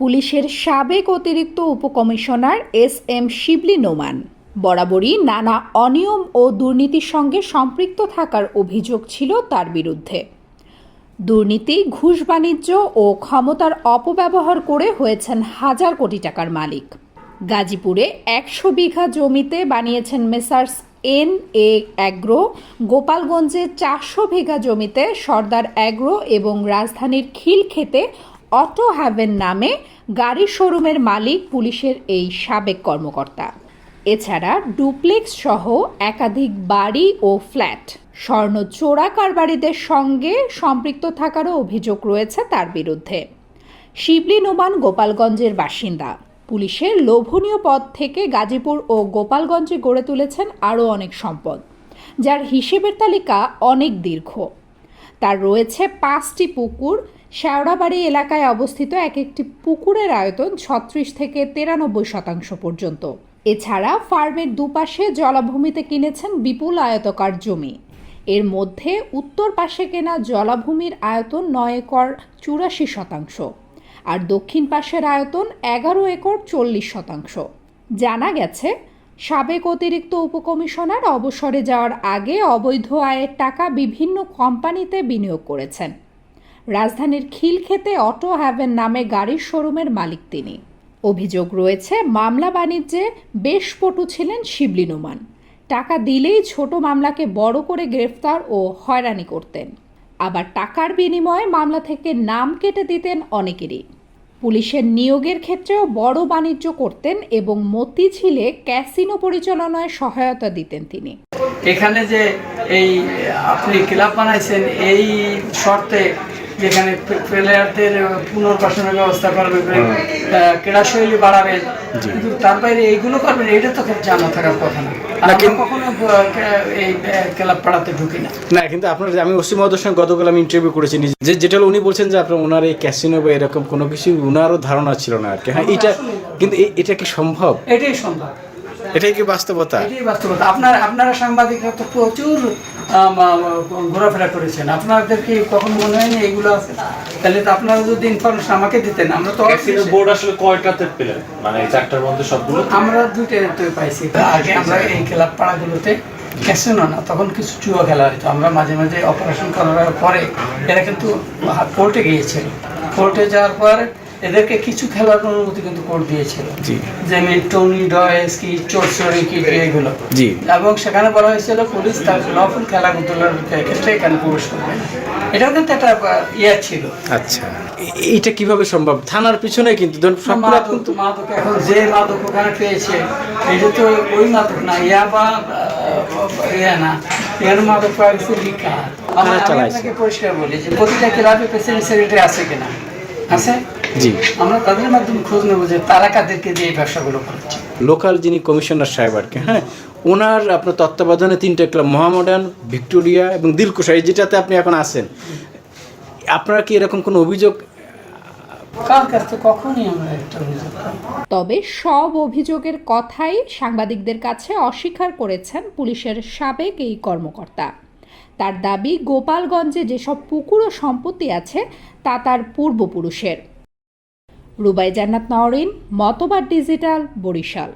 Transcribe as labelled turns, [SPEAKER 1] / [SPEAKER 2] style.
[SPEAKER 1] পুলিশের সাবেক অতিরিক্ত উপকমিশনার এস এম শিবলি নোমান। বরাবরই নানা অনিয়ম ও দুর্নীতির সঙ্গে সম্পৃক্ত থাকার অভিযোগ ছিল তার বিরুদ্ধে। দুর্নীতি, ঘুষ বাণিজ্য ও ক্ষমতার অপব্যবহার করে হয়েছেন হাজার কোটি টাকার মালিক। গাজীপুরে একশো বিঘা জমিতে বানিয়েছেন মেসার্স এন এ অ্যাগ্রো, গোপালগঞ্জে চারশো বিঘা জমিতে সর্দার অ্যাগ্রো এবং রাজধানীর খিলক্ষেতে অটো হ্যাভেন নামে গাড়ির শোরুমের মালিক পুলিশের এই সাবেক কর্মকর্তা। এছাড়া ডুপ্লেক্স সহ একাধিক বাড়ি ও ফ্ল্যাট, স্বর্ণ চোরা কারবারিদের সঙ্গে সম্পৃক্ত থাকারও অভিযোগ রয়েছে তার বিরুদ্ধে। শিবলি নোমান গোপালগঞ্জের বাসিন্দা, পুলিশের লোভনীয় পদ থেকে গাজীপুর ও গোপালগঞ্জে গড়ে তুলেছেন আরও অনেক সম্পদ, যার হিসেবের তালিকা অনেক দীর্ঘ। তার রয়েছে পাঁচটি পুকুর। শেওড়াবাড়ি এলাকায় অবস্থিত এক একটি পুকুরের আয়তন ছত্রিশ থেকে তেরানব্বই শতাংশ পর্যন্ত। এছাড়া ফার্মের দুপাশে জলাভূমিতে কিনেছেন বিপুল আয়তকার জমি। এর মধ্যে উত্তর পাশে কেনা জলাভূমির আয়তন নয় একর চুরাশি শতাংশ আর দক্ষিণ পাশের আয়তন এগারো একর চল্লিশ শতাংশ। জানা গেছে সাবেক অতিরিক্ত উপকমিশনার অবসরে যাওয়ার আগে অবৈধ আয়ের টাকা বিভিন্ন কোম্পানিতে বিনিয়োগ করেছেন। রাজধানীর খিলক্ষেতে অটো হ্যাভেন নামে গাড়ির শোরুমের মালিক তিনি। অভিযোগ রয়েছে, মামলা বাণিজ্যে বেশ পটু ছিলেন শিবলি নোমান। টাকা দিলেই ছোট মামলাকে বড় করে গ্রেফতার ও হয়রানি করতেন। আবার টাকার বিনিময়ে মামলা থেকে নাম কেটে দিতেন অনেকেরই। পুলিশের নিয়োগের ক্ষেত্রেও বড় বাণিজ্য করতেন এবং মতিঝিলে ক্যাসিনো পরিচালনায় সহায়তা দিতেন তিনি।
[SPEAKER 2] এখানে যে এই আপনি ক্লাব বানাইছেন, এই শর্তে যেখানে প্লেয়ারদের পুনর্বাসনের ব্যবস্থা করবেন ক্রীড়া শৈলী বাড়াবেন কিন্তু তার বাইরে এইগুলো করবেন এটা তো খুব জানা থাকার কথা না।
[SPEAKER 3] কিন্তু- আপনার আমি ওসি সঙ্গে গতকাল আমি ইন্টারভিউ করেছি যে যেটা উনি বলছেন যে আপনার ওনার এই ক্যাসিনো বা এরকম কোনো কিছু ওনারও ধারণা ছিল না আর কি। হ্যাঁ এটা কিন্তু এটা কি সম্ভব?
[SPEAKER 2] এটাই সম্ভব।
[SPEAKER 3] এটাই কি বাস্তবতা?
[SPEAKER 2] এটাই বাস্তবতা। আপনার আপনারা সাংবাদিকরা তো প্রচুর ঘোরাফেরা করেছেন। আপনাদের কি কখন মনে হয়নি এইগুলো আছে? তাহলে তো আপনারা যদি ইনফরমেশন আমাকে দিতেন আমরা তো
[SPEAKER 4] বোর্ড আসলে কয়টাতে পেলেন? মানে এই চারটার মধ্যে সবগুলো
[SPEAKER 2] আমরা দুইটাতে পাইছি। আগে আমরা এই ক্লাব পাড়াগুলোতে ক্যাসিনো না তখন কিছু জুয়া খেলা হতো আমরা মাঝে মাঝে অপারেশন করার পরে এরা কিন্তু কোর্টে গিয়েছিল। কোর্টে যাওয়ার পর এদেরকে কিছু খেলার অনুমতি কিন্তু কোর্ট দিয়েছিল। যেমন টনি ডয়েস কি চোরচড়ি কি এগুলো। এবং সেখানে বলা হয়েছিল পুলিশ তার লফুল খেলাধুলার ক্ষেত্রে এখানে প্রবেশ করবে। এটাও কিন্তু একটা ইয়ে ছিল।
[SPEAKER 3] আচ্ছা। এ- এইটা কীভাবে সম্ভব? থানার পিছনে কিন্তু
[SPEAKER 2] মাদক
[SPEAKER 3] কিন্তু
[SPEAKER 2] মাদক এখন যে মাদক ওখানে পেয়েছে এটা তো ওই মাদক না ইয়া বা ইয়া না এর মাদক পাওয়া গেছে লিকা আমরা আমি আপনাকে পরিষ্কার বলি যে প্রতিটা ক্লাবে প্রেসিডেন্ট সেক্রেটারি আছে কিনা। আছে?
[SPEAKER 3] জি।
[SPEAKER 2] আমরা তাদের মাধ্যমে খোঁজ নেব যে তারা কাদেরকে দিয়ে এই ব্যবসাগুলো করছে।
[SPEAKER 3] লোকাল যিনি কমিশনার সাহেব আর কি হ্যাঁ ওনার আপনার তত্ত্বাবধানে তিনটে ক্লাব মহামডার্ন ভিক্টোরিয়া এবং দিলকুশা এই যেটাতে আপনি এখন আছেন আপনারা কি এরকম কোনো অভিযোগ।
[SPEAKER 1] তবে সব অভিযোগের কথাই সাংবাদিকদের কাছে অস্বীকার করেছেন পুলিশের সাবেক এই কর্মকর্তা। তার দাবি, গোপালগঞ্জে যেসব পুকুর ও সম্পত্তি আছে, তা তার পূর্বপুরুষের। রুবাই জান্নাত নওরিন মতবাদ ডিজিটাল, বরিশাল।